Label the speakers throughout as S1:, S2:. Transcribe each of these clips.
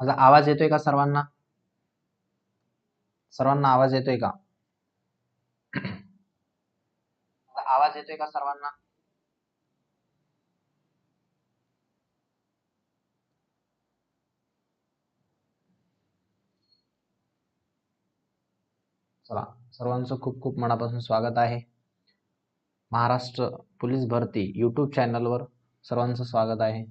S1: माझा आवाज येतोय का सर्वांना? सर्वांना आवाज येतोय का? आवाज येतोय का सर्वांना? चला सर्वांचं खूप खूप मनापासून स्वागत आहे. महाराष्ट्र पोलीस भरती यूट्यूब चॅनलवर सर्वांचं स्वागत आहे.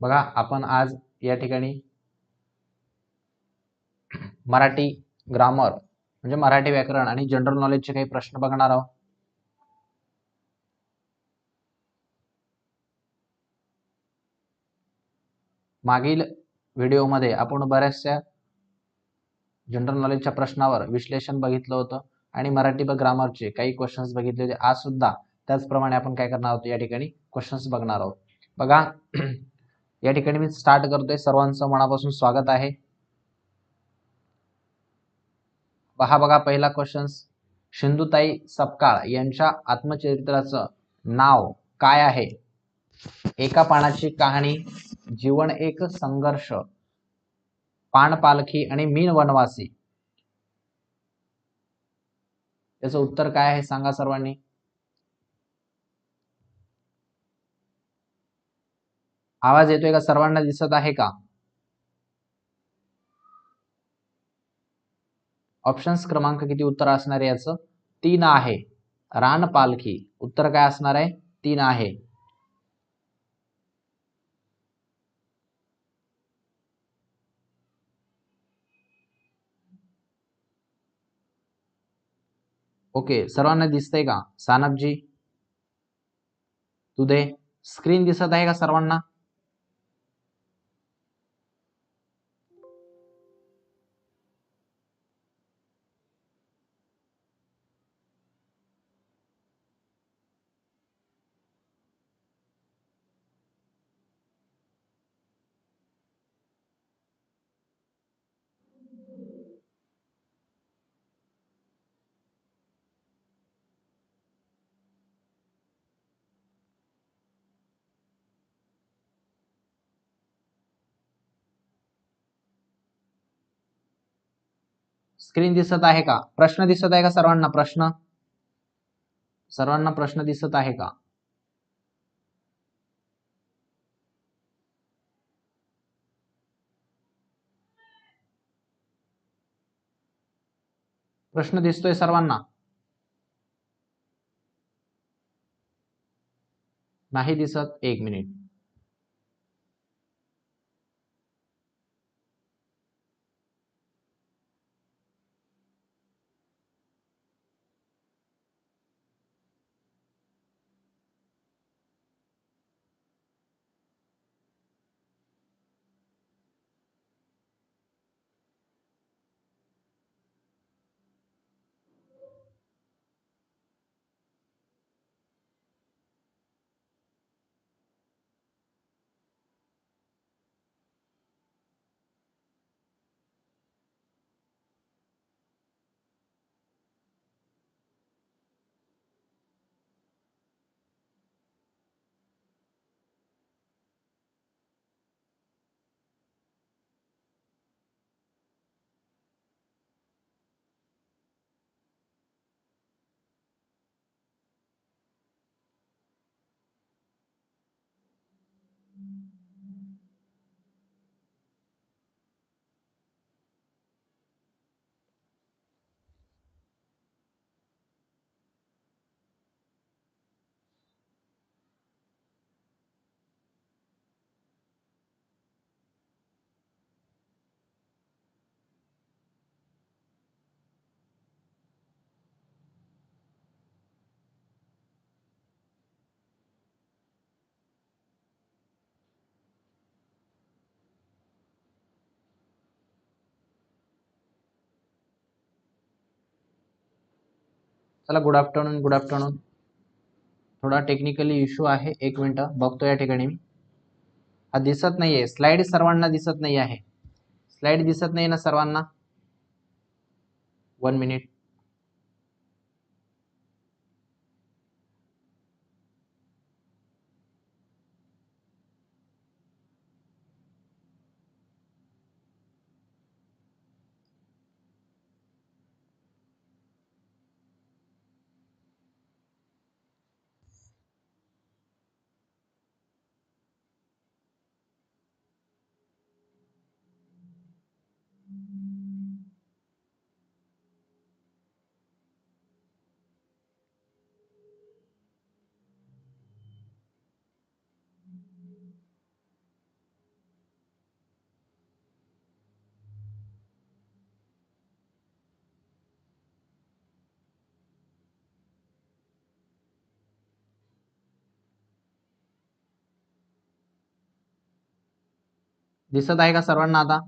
S1: बघा आपण आज या ठिकाणी मराठी ग्रामर म्हणजे मराठी व्याकरण आणि जनरल नॉलेजचे काही प्रश्न बघणार आहोत. मागील व्हिडिओमध्ये आपण बऱ्याचशा जनरल नॉलेजच्या प्रश्नावर विश्लेषण बघितलं होतं आणि मराठी व ग्रामरचे काही क्वेश्चन्स बघितले होते. आज सुद्धा त्याचप्रमाणे आपण काय करणार आहोत? या ठिकाणी क्वेश्चन्स बघणार आहोत. बघा या ठिकाणी मी स्टार्ट करतोय. सर्वांचं मनापासून स्वागत आहे. पहा बघा पहिला क्वेश्चन सिंधुताई सपकाळ यांच्या आत्मचरित्राचं नाव काय आहे? एका पानाची कहाणी जीवन एक संघर्ष पान पालखी आणि मीन वनवासी. याचं उत्तर काय आहे? सांगा सर्वांनी. आवाज येतोय का? सर्वांना दिसत आहे का? ऑप्शन्स क्रमांक किती? उत्तर असणार आहे याचं. तीन आहे. रान पालखी. उत्तर काय असणार आहे? तीन आहे. ओके सर्वांना दिसतंय का? सानपजी? तुदे? स्क्रीन दिसत आहे का सर्वांना? स्क्रीन दिसत आहे का? प्रश्न दिसत आहे का सर्वांना? प्रश्न? सर्वांना प्रश्न दिसत आहे का? प्रश्न दिसतोय सर्वांना? नाही दिसत. एक मिनिट. चला गुड आफ्टरनून गुड आफ्टरनून थोडा टेक्निकली इश्यू आहे एक मिनटं. बघतो या ठिकाणी मी. हा दिसत नाहीये. स्लाईड सर्वांना दिसत नाही आहे. स्लाईड दिसत नाही ना सर्वांना? वन मिनिट दिसत आहे का सर्वांना आता?